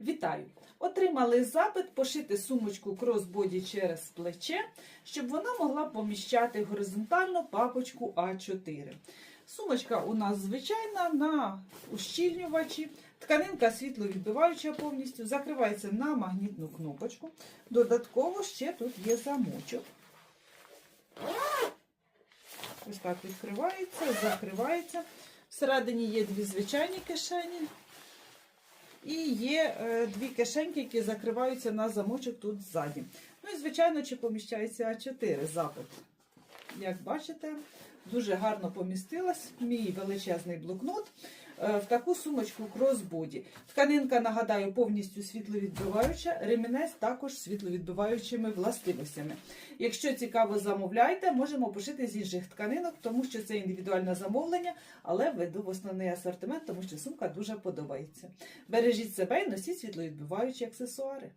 Вітаю! Отримали запит пошити сумочку кросбоді через плече, щоб вона могла поміщати горизонтально папочку А4. Сумочка у нас звичайна на ущільнювачі. Тканинка світловідбиваюча повністю, закривається на магнітну кнопочку. Додатково ще тут є замочок. Ось так відкривається, закривається. Всередині є дві звичайні кишені. І є е, дві кишеньки, які закриваються на замочок тут ззаді. Ну і, звичайно, чи поміщається А4 запит. Як бачите, дуже гарно помістилась мій величезний блокнот в таку сумочку кросбоді. Тканинка, нагадаю, повністю світловідбиваюча, ремінець також світловідбиваючими властивостями. Якщо цікаво, замовляйте, можемо пошити з інших тканинок, тому що це індивідуальне замовлення, але веду в основний асортимент, тому що сумка дуже подобається. Бережіть себе і носіть світловідбиваючі аксесуари.